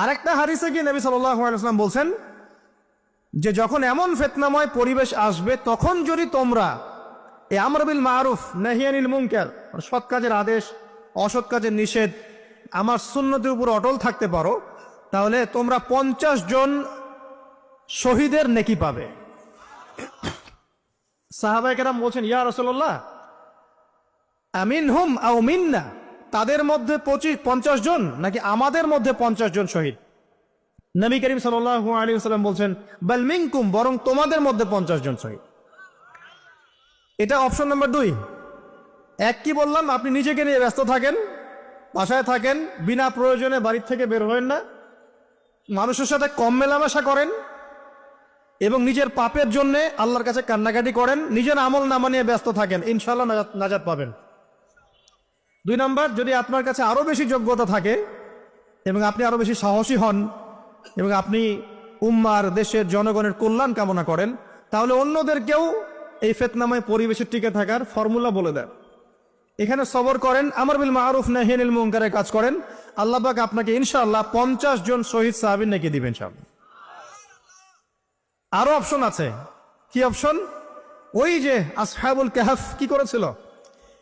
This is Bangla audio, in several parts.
আরেকটা হারিসে গিয়ে নবী সাল্লাম বলছেন যে যখন এমন ফেতনাময় পরিবেশ আসবে, তখন যদি তোমরা এ আমরবিল মারুফ নাহিয়ানিল মুনকার মানে সৎ কাজের আদেশ, অসৎ কাজের নিষেধ, আমার সুন্নতির উপর অটল থাকতে পারো, তাহলে তোমরা পঞ্চাশ জন শহীদের নেকি পাবে। সাহাবাইকেরাম বলছেন, ইয়া রসল্লাহ আমিন হুম আও মিন্না? তাদের মধ্যে পঁচিশ পঞ্চাশ জন নাকি আমাদের মধ্যে পঞ্চাশ জন শহীদ? নবী করিম সাল্লাল্লাহু আলী সাল্লাম বলছেন বরং তোমাদের মধ্যে পঞ্চাশ জন শহীদ। এটা অপশন নাম্বার দুই। এক, কি বললাম? আপনি নিজেকে নিয়ে ব্যস্ত থাকেন, বাসায় থাকেন, বিনা প্রয়োজনে বাড়ির থেকে বের হবেন না, মানুষের সাথে কম মেলামেশা করেন, এবং নিজের পাপের জন্য আল্লাহর কাছে কান্নাকাটি করেন, নিজের আমল নামা নিয়ে ব্যস্ত থাকেন ইনশাল্লাহ নাজাত পাবেন। দুই নাম্বার, যদি আপনার কাছে আরও বেশি যোগ্যতা থাকে এবং আপনি আরও বেশি সাহসী হন এবং আপনি উম্মার, দেশের জনগণের কল্যাণ কামনা করেন, তাহলে অন্যদেরকেও এই ফেতনাময় পরিবেশে টিকে থাকার ফর্মুলা বলে দেন। এখানে সবর করেন, আমার বিল মারুফ নাহিনিল মুনকারের কাজ করেন। আল্লাহ পাক আপনাকে ইনশাআল্লাহ পঞ্চাশ জন শহীদ সাহাবিন নাকি দিবেন সব। আরও অপশন আছে। কি অপশন ওই যে আসহাবুল কাহাফ কি করেছিল?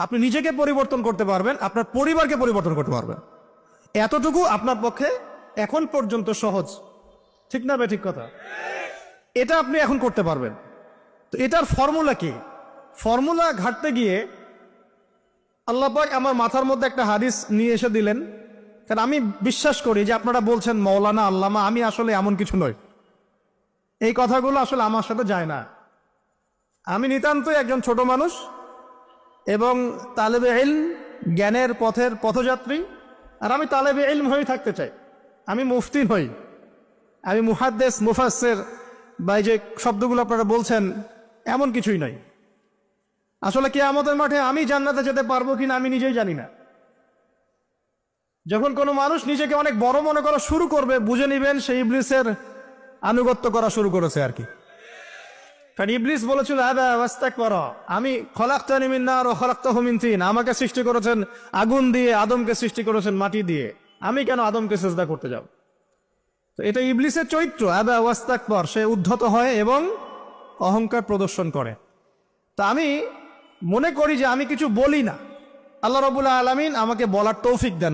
আপনি নিজেকে পরিবর্তন করতে পারবেন, আপনার পরিবারকে পরিবর্তন করতে পারবেন। এতটুকু আপনার পক্ষে এখন পর্যন্ত সহজ। ঠিক না ঠিক কথা? এটা আপনি এখন করতে পারবেন। তো এটার ফর্মুলা কি? ফর্মুলা ঘাটতে গিয়ে আল্লাহ পাক আমার মাথার মধ্যে একটা হাদিস নিয়ে এসে দিলেন। কারণ আমি বিশ্বাস করি যে আপনারা বলছেন, মৌলানা, আল্লামা, আমি আসলে এমন কিছু নই। এই কথাগুলো আসলে আমার সাথে যায় না। আমি নিতান্তই একজন ছোট মানুষ। এবং তালেবে এলম জ্ঞানের পথের পথযাত্রী। আর আমি তালেবে এলম হয়ে থাকতে চাই। আমি মুফতি হই আমি মুহাদ্দেস মুফাসের বা যে শব্দগুলো আপনারা বলছেন, এমন কিছুই নয় আসলে কি আমাদের মাঠে আমি জান্নাতে যেতে পারব কিনা আমি নিজেই জানি না। যখন কোনো মানুষ নিজেকে অনেক বড় মনে করা শুরু করবে, বুঝে নিবেন সেই ইবলিসের আনুগত্য করা শুরু করেছে আর কি। কারণ ইবলিস বলেছিল আমি খলাক্তা নিমিন্নার ও খলাক্তা আমাকে সৃষ্টি করেছেন আগুন দিয়ে, আদমকে সৃষ্টি করেছেন মাটি দিয়ে আমি কেন আদমকে চেষ্টা করতে যাব? তো এটা ইবলিসের চরিত্র, আদা ওয়াস্তাক পর সে উদ্ধত হয় এবং অহংকার প্রদর্শন করে। তা আমি মনে করি যে আমি কিছু বলি না। আল্লাহ রবুল্লা আলমিন আমাকে বলার তৌফিক দেন।